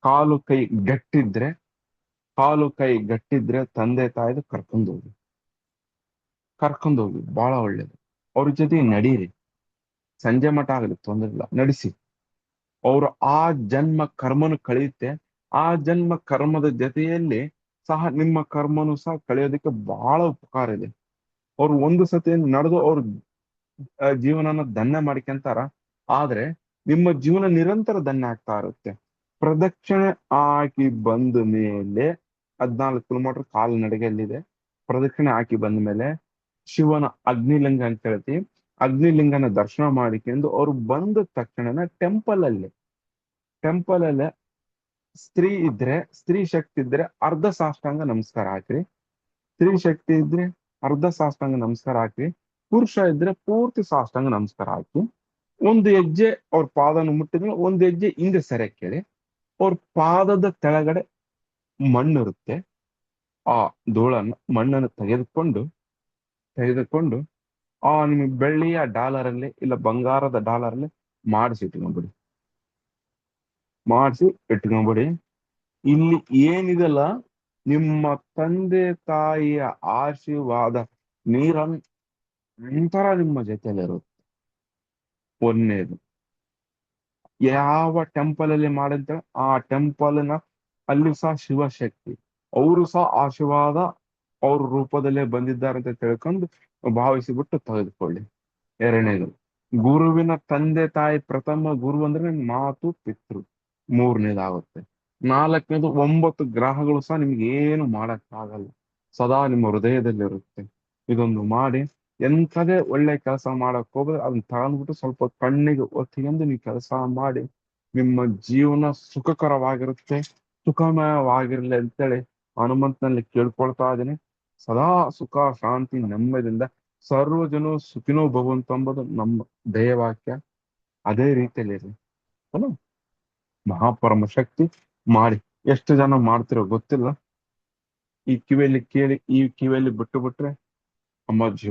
ಕಾಲು ಕೈ ಗಟ್ಟಿದ್ರೆ, ಕಾಲು ಕೈ ಗಟ್ಟಿದ್ರೆ ತಂದೆ ತಾಯಿದು ಕರ್ಕೊಂಡು ಹೋಗಿ. ಕರ್ಕೊಂಡು ಹೋಗಿ ಬಹಳ ಒಳ್ಳೇದು. ಅವ್ರ ಜೊತೆ ನಡೀರಿ. ಸಂಜೆ ಮಠ ಆಗಲಿ, ತೊಂದ್ರೆ ಇಲ್ಲ. ನಡೆಸಿ. ಅವರು ಆ ಜನ್ಮ ಕರ್ಮನು ಕಳೆಯುತ್ತೆ. ಆ ಜನ್ಮ ಕರ್ಮದ ಜೊತೆಯಲ್ಲಿ ಸಹ ನಿಮ್ಮ ಕರ್ಮನು ಸಹ ಕಳೆಯೋದಕ್ಕೆ ಬಹಳ ಉಪಕಾರ ಇದೆ. ಅವ್ರು ಒಂದು ಸತಿ ನಡೆದು ಅವ್ರ ಜೀವನನ ಧನ್ಯ ಮಾಡ್ಕೊಂತಾರ. ಆದ್ರೆ ನಿಮ್ಮ ಜೀವನ ನಿರಂತರ ಧನ್ಯ ಆಗ್ತಾ ಇರುತ್ತೆ. ಪ್ರದಕ್ಷಿಣೆ ಹಾಕಿ ಬಂದ ಮೇಲೆ ಹದ್ನಾಲ್ಕು ಕಿಲೋಮೀಟರ್ ಕಾಲ್ನಡಿಗೆಯಲ್ಲಿದೆ ಪ್ರದಕ್ಷಿಣೆ ಹಾಕಿ ಬಂದ ಮೇಲೆ ಶಿವನ ಅಗ್ನಿಲಿಂಗ ಅಂತ ಹೇಳ್ತೀವಿ ಅಗ್ನಿಲಿಂಗನ ದರ್ಶನ ಮಾಡಿಕೊಂಡು ಅವ್ರು ಬಂದ ತಕ್ಷಣನ ಟೆಂಪಲ್ ಅಲ್ಲಿ ಟೆಂಪಲ್ ಅಲ್ಲಿ ಸ್ತ್ರೀ ಇದ್ರೆ, ಸ್ತ್ರೀ ಶಕ್ತಿ ಇದ್ರೆ ಅರ್ಧ ಸಾಷ್ಟಾಂಗ ನಮಸ್ಕಾರ ಹಾಕ್ರಿ. ಸ್ತ್ರೀ ಶಕ್ತಿ ಇದ್ರೆ ಅರ್ಧ ಸಾಷ್ಟಾಂಗ ನಮಸ್ಕಾರ ಹಾಕ್ರಿ. ಪುರುಷ ಇದ್ರೆ ಪೂರ್ತಿ ಸಾಷ್ಟಾಂಗ ನಮಸ್ಕಾರ ಹಾಕಿ. ಒಂದು ಹೆಜ್ಜೆ ಅವ್ರ ಪಾದನ ಮುಟ್ಟಿದ್ರೆ ಒಂದು ಹೆಜ್ಜೆ ಹಿಂದೆ ಸರಿಯಾಗಿ ಕೇಳಿ. ಅವ್ರ ಪಾದದ ಕೆಳಗಡೆ ಮಣ್ಣಿರುತ್ತೆ. ಆ ಧೂಳನ್ನ ಮಣ್ಣನ್ನು ತೆಗೆದುಕೊಂಡು ತೆಗೆದುಕೊಂಡು ಆ ನಿಮಗೆ ಬೆಳ್ಳಿಯ ಡಾಲರ್ ಅಲ್ಲಿ ಇಲ್ಲ ಬಂಗಾರದ ಡಾಲರ್ ಅಲ್ಲಿ ಮಾಡಿಸಿ ಇಟ್ಕೊಂಡ್ಬಿಡಿ ಮಾಡಿಸಿ ಇಟ್ಕೊಂಡ್ಬಿಡಿ ಇಲ್ಲಿ ಏನಿದೆಲ್ಲ ನಿಮ್ಮ ತಂದೆ ತಾಯಿಯ ಆಶೀರ್ವಾದ ನೀರನ್ ನಂತರ ನಿಮ್ಮ ಜೊತೆಯಲ್ಲಿರುತ್ತೆ ಒಂದನೇದು ಯಾವ ಟೆಂಪಲ್ ಅಲ್ಲಿ ಮಾಡಿದ್ರೆ ಆ ಟೆಂಪಲ್ನ ಅಲ್ಲಿ ಸಹ ಶಿವಶಕ್ತಿ. ಅವರು ಸಹ ಆಶೀರ್ವಾದ ಅವ್ರ ರೂಪದಲ್ಲೇ ಬಂದಿದ್ದಾರೆ ಅಂತ ತಿಳ್ಕೊಂಡು ಭಾವಿಸಿಬಿಟ್ಟು ತೆಗೆದುಕೊಳ್ಳಿ. ಎರಡನೇದು, ಗುರುವಿನ ತಂದೆ ತಾಯಿ ಪ್ರಥಮ ಗುರು ಅಂದ್ರೆ ಮಾತು ಪಿತೃ. ಮೂರನೇದಾಗುತ್ತೆ, ನಾಲ್ಕನೇದು ಒಂಬತ್ತು ಗ್ರಹಗಳು ಸಹ ನಿಮ್ಗೆ ಏನು ಮಾಡಕ್ಕಾಗಲ್ಲ. ಸದಾ ನಿಮ್ಮ ಹೃದಯದಲ್ಲಿರುತ್ತೆ. ಇದೊಂದು ಮಾಡಿ ಎಂಥದೇ ಒಳ್ಳೆ ಕೆಲಸ ಮಾಡಕ್ ಹೋದ್ರೆ ಅದನ್ನ ತಗೊಂಡ್ಬಿಟ್ಟು ಸ್ವಲ್ಪ ಕಣ್ಣಿಗೆ ಒತ್ತಿಗೆಂದು ನೀವು ಕೆಲಸ ಮಾಡಿ ನಿಮ್ಮ ಜೀವನ ಸುಖಕರವಾಗಿರುತ್ತೆ, ಸುಖಮಯವಾಗಿರ್ಲಿ ಅಂತೇಳಿ ಹನುಮಂತನಲ್ಲಿ ಕೇಳ್ಕೊಳ್ತಾ ಇದ್ದೀನಿ. ಸದಾ ಸುಖ, ಶಾಂತಿ, ನೆಮ್ಮದಿಯಿಂದ ಸರ್ವ ಜನ ಸುಖಿನೋ ಭವಂತ ಎಂಬುದು ನಮ್ಮ ಧ್ಯೇಯವಾಕ್ಯ ಅದೇ ರೀತಿಯಲ್ಲಿ ಇರಲಿ. ಅಲ್ಲ ಮಹಾಪರಮ ಶಕ್ತಿ ಮಾಡಿ. ಎಷ್ಟು ಜನ ಮಾಡ್ತಿರೋ ಗೊತ್ತಿಲ್ಲ. ಈ ಕಿವಿಯಲ್ಲಿ ಕೇಳಿ, ಈ ಕಿವಿಯಲ್ಲಿ ಬಿಟ್ಟು ಬಿಟ್ರೆ ಅಮ್ಮ ಜೀವ